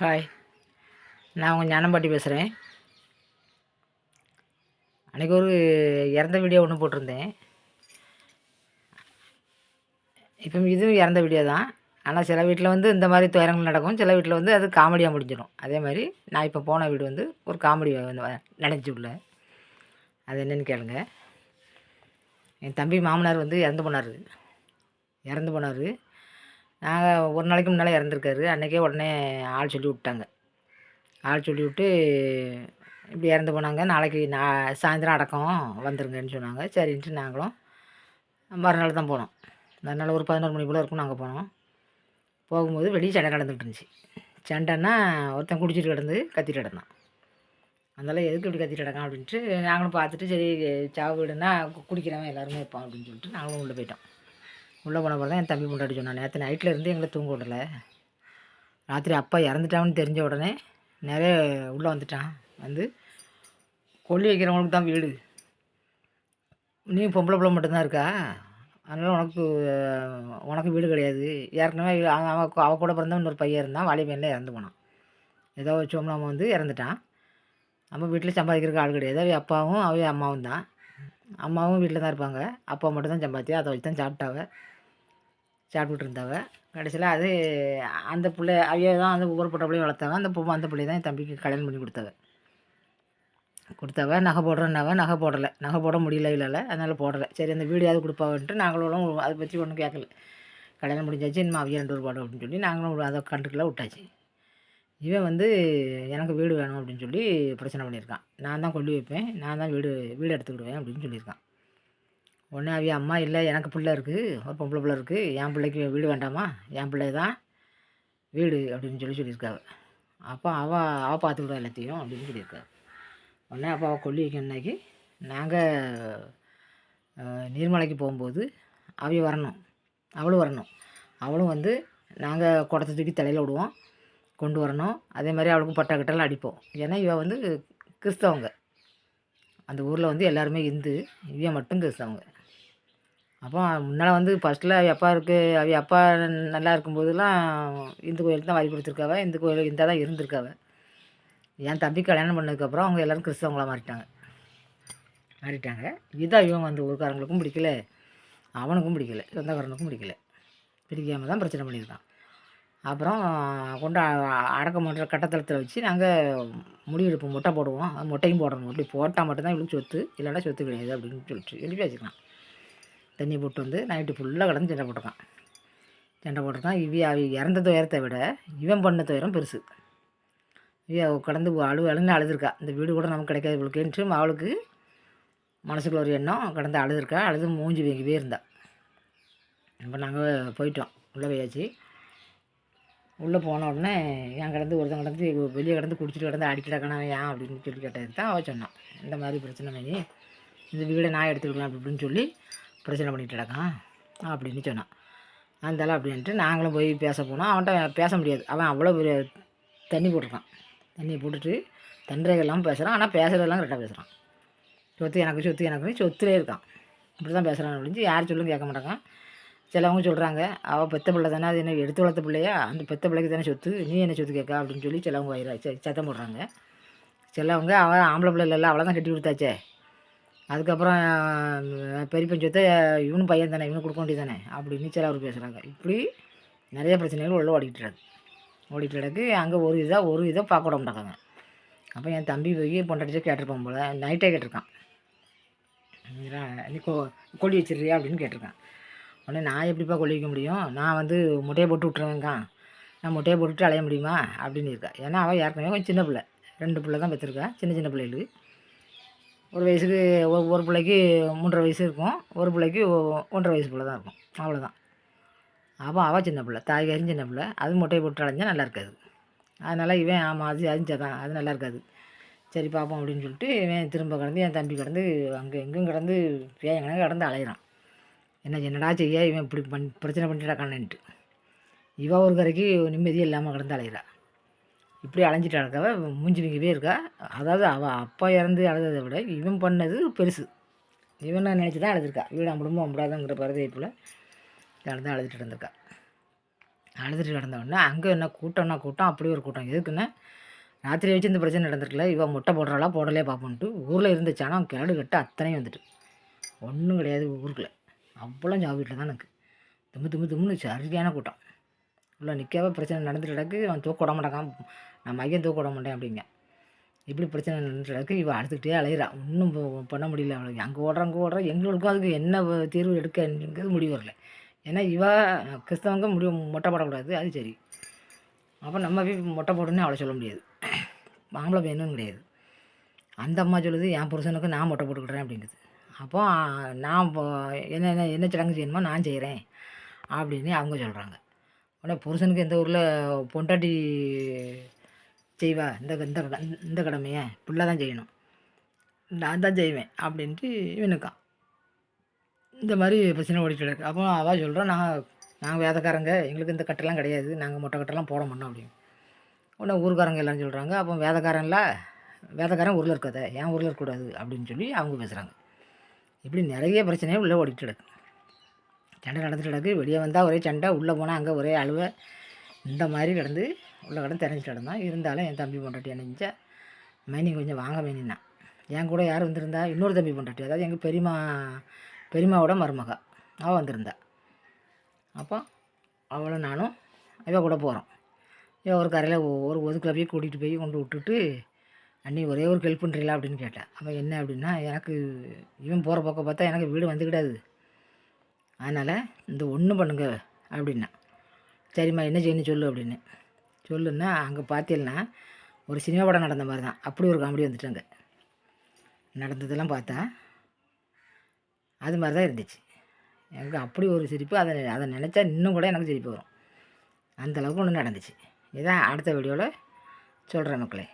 Hi நான் உங்கள் ஞானம்பாட்டி பேசுகிறேன் அன்றைக்கி ஒரு இறந்த வீடியோ ஒன்று போட்டிருந்தேன். இப்போ இதுவும் இறந்த வீடியோ தான். ஆனால் சில வீட்டில் வந்து இந்த மாதிரி துயரங்கள் நடக்கும். சில வீட்டில் வந்து அது காமெடியாக முடிஞ்சிடும். அதே மாதிரி நான் இப்போ போன வீடு வந்து ஒரு காமெடி வந்து வ- நடந்துச்சு உள்ள அது என்னென்னு கேளுங்க. என் தம்பி மாமனார் வந்து இறந்து போனார். இறந்து போனார். நாங்கள் ஒரு நாளைக்கு முன்னால் இறந்துருக்காரு. அன்றைக்கே உடனே ஆள் சொல்லி விட்டாங்க. ஆள் சொல்லி விட்டு இப்படி இறந்து போனாங்க. நாளைக்கு நான் சாயந்தரம் அடக்கம் வந்துருங்கன்னு சொன்னாங்க. சரின்ட்டு நாங்களும் மறுநாள் தான் போனோம். மறுநாள் ஒரு பதினோரு மணி போல் இருக்கும் நாங்கள் போனோம். போகும்போது வெளியே சண்டை நடந்துகிட்டு இருந்துச்சு. சண்டைன்னா ஒருத்தன் குடிச்சிட்டு கிடந்து கத்திட்டு கிடந்தான். அதனால் எதுக்கு இப்படி கத்திட்டு கிடக்கான் அப்படின்ட்டு நாங்களும் பார்த்துட்டு சரி சாவு வீடுன்னா குடிக்கிறவன் எல்லாருமே இருப்பான் அப்படின்னு சொல்லிட்டு நாங்களும் உள்ளே போயிட்டோம். உள்ளே போன பிறகு தான் என் தம்பி முன்னாடி சொன்னான் நேற்று நைட்டில் இருந்து எங்களை தூங்க விடல. ராத்திரி அப்பா இறந்துட்டான்னு தெரிஞ்ச உடனே நிறைய உள்ளே வந்துட்டான். வந்து கொல்லி வைக்கிறவங்களுக்கு தான் வீடு. நீ பொம்பளை பிள்ளை மட்டும்தான் இருக்கா? அதனால் உனக்கு உனக்கு வீடு கிடையாது. ஏற்கனவே அவன் அவன் அவ கூட பிறந்த இன்னொரு பையன் இருந்தான். வாலிபையனில் இறந்து போனான். ஏதோ சோம்னாம வந்து இறந்துட்டான். நம்ம வீட்டில் சம்பாதிக்கிறதுக்கு ஆள் கிடையாது. அவ அப்பாவும் அவ அம்மாவும் தான். அம்மாவும் வீட்டில் தான் இருப்பாங்க. அப்பா மட்டும் தான் சம்பாத்தி அதை வச்சு தான் சாப்பிட்டாவ. சாப்பிட்டுட்டு இருந்தாவ கடைசியில் அது அந்த பிள்ளை அவைய தான் அந்த ஒவ்வொரு பொட்டை பிள்ளையும் வளர்த்தவ அந்த பொம்மை அந்த பிள்ளை தான் என் தம்பிக்கு கல்யாணம் பண்ணி கொடுத்தவ. கொடுத்தவ நகை போடுறேன்னாவ நகை போடலை. நகை போட முடியல இல்லை அதனால் போடலை. சரி அந்த வீடியாவது கொடுப்பாவன்ட்டு நாங்களும் அதை பற்றி ஒன்றும் கேட்கல. கல்யாணம் முடிஞ்சாச்சு இன்னும் அவைய ரெண்டு ஒரு பாடம் அப்படின்னு சொல்லி நாங்களும் அதை கண்டுக்கல விட்டாச்சு. இவன் வந்து எனக்கு வீடு வேணும் அப்படின்னு சொல்லி பிரச்சனை பண்ணியிருக்கான். நான் தான் கொல்லி வைப்பேன். நான் தான் வீடு வீடு எடுத்துக்கிடுவேன் அப்படின்னு சொல்லியிருக்கான். உடனே அவிய அம்மா இல்லை எனக்கு பிள்ளை இருக்குது ஒரு பொம்பளை பிள்ளை இருக்குது என் பிள்ளைக்கு வீடு வேண்டாமா? என் பிள்ளை தான் வீடு அப்படின்னு சொல்லி சொல்லியிருக்காவ. அப்போ அவள் அவள் விடுவா எல்லாத்தையும் அப்படின்னு சொல்லியிருக்காள் உடனே அப்போ அவள் கொல்லி வைக்கணுன்னாக்கி நாங்கள் நீர்மலைக்கு போகும்போது அவிய வரணும். அவளும் வரணும். அவளும் வந்து நாங்கள் குடத்தை தூக்கி தலையில் விடுவோம். கொண்டு வரணும். அதே மாதிரி அவளுக்கும் பட்டா கிட்டலாம் அடிப்போம். ஏன்னா இவள் வந்து கிறிஸ்தவங்க. அந்த ஊரில் வந்து எல்லாருமே இந்து. இவன் மட்டும் கிறிஸ்தவங்க. அப்போ முன்னால் வந்து ஃபஸ்ட்டில் அவள் அப்பா இருக்கு. அவள் அப்பா நல்லா இருக்கும்போதெல்லாம் இந்து கோயிலுக்கு தான் வரி கொடுத்துருக்காவ இந்து கோயில் இந்தா தான் இருந்திருக்காவ என் தம்பி கல்யாணம் பண்ணதுக்கப்புறம் அவங்க எல்லோரும் கிறிஸ்தவங்களாக மாறிட்டாங்க. மாறிட்டாங்க. இதான் இவங்க அந்த ஊருக்காரங்களுக்கும் பிடிக்கல. அவனுக்கும் பிடிக்கல. சொந்தக்காரனுக்கும் பிடிக்கல. பிடிக்காம தான் பிரச்சனை பண்ணியிருக்கான். அப்புறம் கொண்டு அடக்க அடக்கம் பண்ணுற கட்டத்தளத்தில் வச்சு நாங்கள் முடிவெடுப்போம் மொட்டை போடுவோம். மொட்டையும் போடணும். அப்படி போட்டால் மட்டும்தான் இவளுக்கு சொத்து. இல்லைன்னா சொத்து கிடையாது அப்படின்னு சொல்லிட்டு எழுப்பி வச்சுக்கலாம். தண்ணி போட்டு வந்து நைட்டு ஃபுல்லாக கிடந்து சண்டை போட்டிருக்கான். சண்டை போட்டிருக்கான். இவ அவ இறந்த துயரத்தை விட இவன் பண்ண துயரம் பெருசு. இவ கடந்து அழு அழுன்னு அழுதுருக்கா. இந்த வீடு கூட நமக்கு கிடைக்காது இவளுக்குன்ட்டு அவளுக்கு மனசுக்குள்ள ஒரு எண்ணம். கடந்து அழுதுருக்கா. அழுது மூஞ்சி வீங்கவே இருந்தா. இப்போ நாங்கள் போயிட்டோம். உள்ளே போயாச்சு. உள்ளே போன உடனே என் கிடந்து ஒருத்தன் கிடந்து வெளியே கிடந்து குடிச்சிட்டு கிடந்து அடிக்கடக்கான ஏன் அப்படின்னு சொல்லி கேட்டது தான் அவள் சொன்னான். இந்த மாதிரி பிரச்சனை பண்ணி இந்த வீடை நான் எடுத்துக்கலாம் அப்படின்னு சொல்லி பிரச்சனை பண்ணிகிட்டு கிடக்கான் அப்படின்னு சொன்னான். அந்தாலும் அப்படின்ட்டு நாங்களும் போய் பேச போனோம். அவன்கிட்ட பேச முடியாது. அவன் அவ்வளோ பெரிய தண்ணி போட்டிருக்கான். தண்ணி போட்டுட்டு தன்றைகள்லாம் பேசுகிறான் ஆனால் பேசுகிறதெல்லாம் கரெக்டாக பேசுகிறான் சொத்து எனக்கு சொத்து எனக்கு சொத்துலே இருக்கான். இப்படி தான் பேசுகிறான் அப்படின்னு யார் சொல்லும் கேட்க மாட்டாங்க. சிலவங்க சொல்கிறாங்க அவள் பெத்த பிள்ளை தானே அது என்ன எடுத்து வளர்த்த பிள்ளையா? அந்த பெத்த பிள்ளைக்கு தானே சொத்து? நீ என்ன சொத்து கேட்க? அப்படின்னு சொல்லி சிலவங்க வயிறா சத்தம் போடுறாங்க. சிலவங்க அவன் ஆம்பளை பிள்ளை இல்லை அவளை தான் கட்டி கொடுத்தாச்சே. அதுக்கப்புறம் அஹ், பெரியப்பன் சொத்தை இவனும் பையன் தானே இவனும் கொடுக்க வேண்டியது தானே அப்படின்னு சிலவர் பேசுகிறாங்க இப்படி நிறைய பிரச்சனைகள் உள்ள ஓடிக்கிட்டு இருக்கு ஓடிட்டு கிடக்கு. அங்கே ஒரு இதாக ஒரு இதை பார்க்க விட மாட்டாங்க. அப்போ என் தம்பி போய் பொண்டாட்டிச்சு கேட்டிருப்பான் போல் நைட்டே கேட்டிருக்கான். நீ கொ கொல்லி வச்சிடுறியா அப்படின்னு கேட்டிருக்கான். உடனே நான் எப்படிப்பா கொல்லி வைக்க முடியும்? நான் வந்து முட்டையை போட்டு விட்டுருவேங்க்கா நான் முட்டையை போட்டுட்டு அலைய முடியுமா? அப்படின்னு இருக்கா. ஏன்னா அவள் ஏற்கனவே கொஞ்சம் சின்ன பிள்ளை. ரெண்டு பிள்ளை தான் பெற்றிருக்கா. சின்ன சின்ன பிள்ளைகளுக்கு. ஒரு வயசுக்கு ஒரு ஒரு பிள்ளைக்கு மூன்றரை வயசு இருக்கும். ஒரு பிள்ளைக்கு ஒன்றரை வயசு பிள்ளை தான் இருக்கும். அவ்வளோதான் அப்போ அவள் சின்ன பிள்ளை தாய்காரும் சின்ன பிள்ளை. அது முட்டையை போட்டு அலைஞ்சா நல்லா இருக்காது. அதனால் இவன் ஆமாம் அது அழிஞ்சாதான் அது நல்லா இருக்காது. சரி பார்ப்போம் அப்படின்னு சொல்லிட்டு இவன் திரும்ப கடந்து என் தம்பி கடந்து அங்கே எங்கேயும் கடந்து பேயங்கன கடந்து அலையிறான். என்ன என்னடா செய்ய? இவன் இப்படி பண் பிரச்சனை பண்ணிட்டாக்கானன்ட்டு இவள் ஒரு கரைக்கு நிம்மதியே இல்லாமல் கடந்து அலையிறான் இப்படி அலைஞ்சிட்டு அடக்கவ மூஞ்சி வீங்கவே இருக்கா. அதாவது அவள் அப்பா இறந்து அழுததை விட இவன் பண்ணது பெருசு. இவனை நினச்சி தான் அழுதுருக்கா. வீடு குடும்பம் அம்படாதங்கிற பரதேப்பில் கடந்து அழுதுட்டு இருந்திருக்கா அழுதுட்டு கிடந்த உடனே அங்கே என்ன கூட்டம்னா கூட்டம்? அப்படி ஒரு கூட்டம். எதுக்குன்னா? ராத்திரி வச்சு இந்த பிரச்சனை நடந்திருக்கல இவன் முட்டை போடுறாளா போடலையே பார்ப்போன்ட்டு ஊரில் இருந்துச்சானா கிளடு கட்டு அத்தனையும் வந்துட்டு. ஒன்றும் கிடையாது ஊருக்குள்ள. அவ்வளோ ஜாப் வீட்டில் தான் எனக்கு தும்மு தும்மு தும்முன்னு சரியான கூட்டம். உள்ள நிற்காம பிரச்சனை நடந்துட்டு கிடக்கு அவன் தூக்க விட மாட்டான். நான் மையம் தூக்க விட மாட்டேன் அப்படிங்க இப்படி பிரச்சனை நடந்துட்டு கிடக்கு இவள் அடுத்துக்கிட்டே அலையிறா. ஒன்றும் பண்ண முடியல அவளுக்கு. அங்கே ஓடுறா அங்கே ஓடுறா. எங்களுக்கும் அதுக்கு என்ன தீர்வு எடுக்கங்கிறது முடிவு வரல. ஏன்னா இவ கிறிஸ்தவங்க முடிவு மொட்டை போடக்கூடாது அது சரி. அப்போ நம்ம போய் மொட்டை போடணும்னு அவளை சொல்ல முடியாது. மாம்பழம் வேணும்னு கிடையாது. அந்த அம்மா சொல்லுது என் புருஷனுக்கு நான் மொட்டை போட்டுக்கிறேன் அப்படிங்குது அப்போ நான் இப்போ என்ன என்ன என்ன சடங்கு செய்யணுமோ நான் செய்கிறேன் அப்படின்னு அவங்க சொல்கிறாங்க உடனே புருஷனுக்கு எந்த ஊரில் பொண்டாட்டி செய்வா? இந்த இந்த கட- இந்த கடமையை. பிள்ளை தான் செய்யணும். நான் தான் செய்வேன் அப்படின்ட்டு இவனுக்கான். இந்த மாதிரி பிரச்சனை ஓடிட்டு அப்போ அவள் சொல்கிறான் நாங்கள் நாங்கள் வேதக்காரங்க எங்களுக்கு இந்த கட்டெல்லாம் கிடையாது. நாங்கள் மொட்டை கட்டெல்லாம் போட மாட்டோம் அப்படின்னு. உடனே ஊருக்காரங்க எல்லாரும் சொல்கிறாங்க அப்போ வேதக்காரன்ல வேதக்காரன் ஊரில் இருக்காத ஏன் ஊரில் இருக்கக்கூடாது அப்படின்னு சொல்லி அவங்க பேசுகிறாங்க இப்படி நிறைய பிரச்சனையே உள்ளே ஓடிட்டு கிடக்கு. சண்டை நடந்துட்டு கிடக்கு வெளியே வந்தால் ஒரே சண்டை உள்ளே போனால் அங்கே ஒரே அழுவை. இந்த மாதிரி கிடந்து உள்ள கிடந்து தெரிஞ்சுட்டு கிடந்தான் இருந்தாலும் என் தம்பி பொண்டாட்டி நினச்சா மைனி கொஞ்சம் வாங்க மைனின்னா என் கூட யார் வந்திருந்தா? இன்னொரு தம்பி பொண்டாட்டி. அதாவது எங்கள் பெரியம்மா பெரியம்மாவோட மருமக. அவள் வந்திருந்தா. அப்போ அவளும் நானும் இவ கூட போகிறோம் இவ ஒரு கரையில் ஒரு ஒதுக்கில் போய் கூட்டிகிட்டு போய் கொண்டு விட்டுட்டு அண்ணி ஒரே ஒரு ஹெல்ப் பண்ணுறீங்களா அப்படின்னு கேட்டேன் அப்போ என்ன அப்படின்னா எனக்கு இவன் போகிற பக்கம் பார்த்தா எனக்கு வீடு வந்துக்கிடாது. அதனால் இந்த ஒன்று பண்ணுங்க அப்படின்னா. சரிம்மா என்ன செய்யணும் சொல்லு அப்படின்னு. சொல்லுன்னா அங்கே பார்த்தீங்கன்னா ஒரு சினிமா படம் நடந்த மாதிரி தான். அப்படி ஒரு காமெடி வந்துட்டாங்க. நடந்ததெல்லாம் பார்த்தா அது மாதிரி தான் இருந்துச்சு. எனக்கு அப்படி ஒரு சிரிப்பு அதை அதை நினச்சா இன்னும் கூட எனக்கு சிரிப்பு வரும். அந்த அளவுக்கு ஒன்று நடந்துச்சு. இதான் அடுத்த வீடியோவில் சொல்கிறேன் மக்களே.